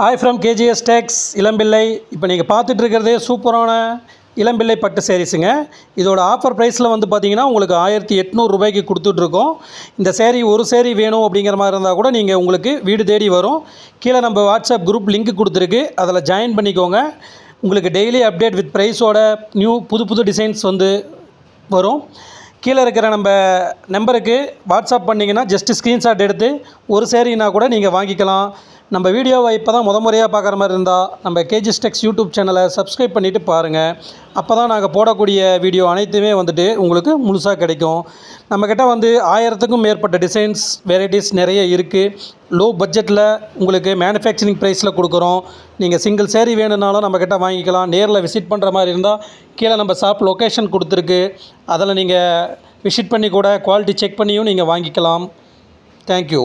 ஆய் from KGs டெக்ஸ் இளம்பிள்ளை. இப்போ நீங்கள் பார்த்துட்டு இருக்கிறதே சூப்பரான இளம்பிள்ளை பட்டு சேரீஸுங்க இதோட ஆஃபர் ப்ரைஸில் வந்து பார்த்தீங்கன்னா உங்களுக்கு ஆயிரத்தி எட்நூறுரூபாய்க்கு கொடுத்துட்ருக்கோம். இந்த சேரீ ஒரு சேரீ வேணும் அப்படிங்கிற மாதிரி இருந்தால் கூட நீங்கள் உங்களுக்கு வீடு தேடி வரும். கீழே நம்ம வாட்ஸ்அப் குரூப் லிங்க் கொடுத்துருக்கு. அதில் ஜாயின் பண்ணிக்கோங்க. உங்களுக்கு டெய்லி அப்டேட் வித் ப்ரைஸோட நியூ புது புது டிசைன்ஸ் வந்து வரும். கீழே இருக்கிற நம்ம நம்பருக்கு வாட்ஸ்அப் பண்ணிங்கன்னா ஜஸ்ட்டு ஸ்க்ரீன்ஷாட் எடுத்து ஒரு சேரீனா கூட நீங்கள் வாங்கிக்கலாம். நம்ம வீடியோவை இப்போ தான் முத முறையாக பார்க்குற மாதிரி இருந்தால் நம்ம கேஜி ஸ்டெக்ஸ் யூடியூப் சேனலை சப்ஸ்கிரைப் பண்ணிவிட்டு பாருங்கள் அப்போ தான் நாங்கள் போடக்கூடிய வீடியோ அனைத்துமே வந்துட்டு உங்களுக்கு முழுசாக கிடைக்கும். நம்மக்கிட்ட வந்து ஆயிரத்துக்கும் மேற்பட்ட டிசைன்ஸ் வெரைட்டிஸ் நிறைய இருக்குது லோ பட்ஜெட்டில் உங்களுக்கு மேனுஃபேக்சரிங் ப்ரைஸில் கொடுக்குறோம். நீங்கள் சிங்கிள் சேரீ வேணும்னாலும் நம்மக்கிட்ட வாங்கிக்கலாம். நேரில் விசிட் பண்ணுற மாதிரி இருந்தால் கீழே நம்ம ஷாப் லொக்கேஷன் கொடுத்துருக்கு. அதில் நீங்கள் விசிட் பண்ணி கூட குவாலிட்டி செக் பண்ணியும் நீங்கள் வாங்கிக்கலாம். தேங்க்யூ